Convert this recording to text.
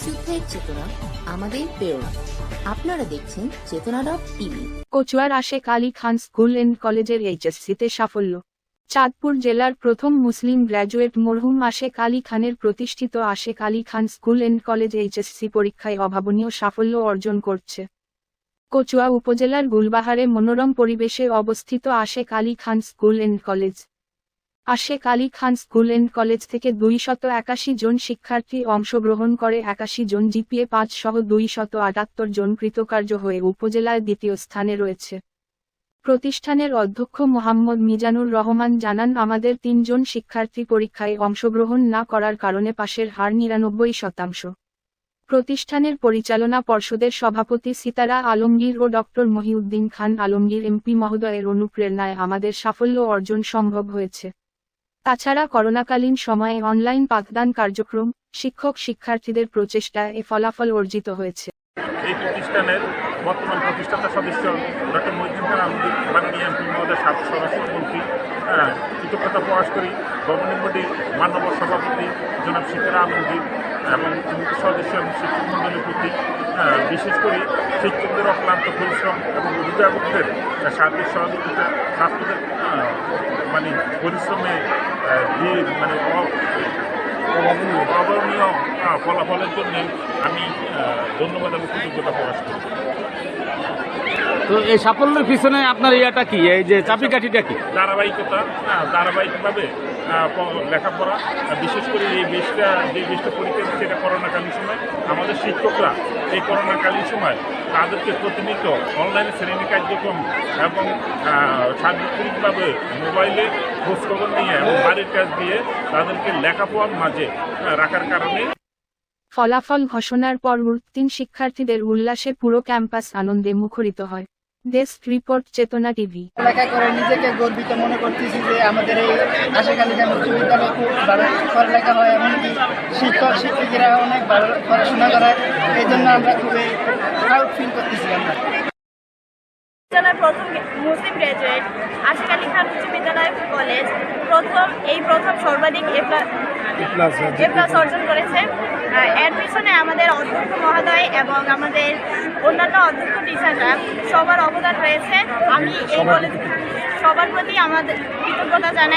চেতনা আমাদের প্রেরণা। আপনারা দেখছেন চেতনা ডট টিভি কচুয়ার আলী খান স্কুল অ্যান্ড কলেজের এইচএসসিতে সাফল্য। চাঁদপুর জেলার প্রথম মুসলিম গ্র্যাজুয়েট মরহুম আশেক আলী খানের প্রতিষ্ঠিত Ashek Ali Khan school and college HSC পরীক্ষায় অভাবনীয় সাফল্য অর্জন করছে। কচুয়া উপজেলার গুলবাহারে মনোরম পরিবেশে অবস্থিত Ashek Ali Khan school and college. Ashek Ali Khan school and college থেকে দুই শত একাশি জন শিক্ষার্থী অংশগ্রহণ করে একাশি জন জিপিএ পাঁচ সহ দুই শত আটাত্তর জন কৃতকার্য হয়ে উপজেলায় দ্বিতীয় স্থানে রয়েছে। প্রতিষ্ঠানের অধ্যক্ষ মোহাম্মদ মিজানুর রহমান জানান, আমাদের তিনজন শিক্ষার্থী পরীক্ষায় অংশগ্রহণ না করার কারণে পাশের হার নিরানব্বই শতাংশ। প্রতিষ্ঠানের পরিচালনা পর্ষদের সভাপতি সিতারা আলমগীর ও ডক্টর মহিউদ্দিন খান আলমগীর, এমপি মহোদয়ের অনুপ্রেরণায় আমাদের সাফল্য অর্জন সম্ভব হয়েছে। তাছাড়া করোনাকালীন সময়ে অনলাইন পাঠদান কার্যক্রম, শিক্ষক শিক্ষার্থীদের প্রচেষ্টায় এ ফলাফল অর্জিত হয়েছে। এই প্রতিষ্ঠানের বর্তমান প্রতিষ্ঠাতা সদস্য ডক্টর মহিউদ্দিন খান মাননীয় এমপি মহোদয় সাবেক স্বরাষ্ট্রমন্ত্রী কৃতজ্ঞতা প্রকাশ করি। গভর্নিং বডি মানব সভাপতি জনাব সিতারা আলমগীর এবং সদস্য এবং শিক্ষক মণ্ডলীর প্রতি বিশেষ করে শিক্ষকদের অক্লান্ত পরিশ্রম এবং অভিভাবকদের সার্বিক সহযোগিতা, ছাত্রদের মানে পরিশ্রমে মানে অবর্ণীয় ফলাফলের জন্যে আমি ধন্যবাদ এবং কৃতজ্ঞতা প্রকাশ করি। তো এই সাফল্যের পিছনে আপনার ইয়াটা কি? এই যে চাপিকাঠিটা কি? ধারাবাহিকতা ধারাবাহিকভাবে লেখাপড়া বিশেষ করে এই বেশটা যে বেশটা পরীক্ষা দিচ্ছে এটা করোনাকালীন সময়। আমাদের শিক্ষকরা এই করোনাকালীন সময় তাদেরকে প্রতিনিয়ত অনলাইনে শ্রেণি কার্যক্রম এবং আহ, সার্বক্ষণিকভাবে মোবাইলে খোঁজখবর নিয়ে এবং বাড়ির কাজ দিয়ে তাদেরকে লেখাপড়ার মাঝে রাখার কারণে ফলাফল ঘোষণার পর উত্তীর্ণ শিক্ষার্থীদের উল্লাসে পুরো ক্যাম্পাস আনন্দে মুখরিত হয়। Desk report Chetona TV. লেখা করে নিজেকে গর্বিত মনে করতেছি যে আমাদের এই আশেখালি খান উচ্চ বিদ্যালয়ে খুব ভালো পড়ালেখা হয় এমনকি শিক্ষক শিক্ষিকারা অনেক ভালো পড়াশোনা করে এই জন্য আমরা খুবই প্রাউড ফিল করতেছি আমরা। প্রথম মুসলিম গ্র্যাজুয়েট আশিক আলী খান উচ্চ বিদ্যালয় কলেজ প্রথম এই প্রথম সর্বাধিক এ প্লাস অর্জন করেছে। এর পিছনে আমাদের অধ্যক্ষ মহোদয় এবং আমাদের অন্যান্য অধ্যক্ষ টিচাররা সবার অবদান রয়েছে। আমি এই কলেজ সবার প্রতি আমাদের কৃতজ্ঞতা জানাই।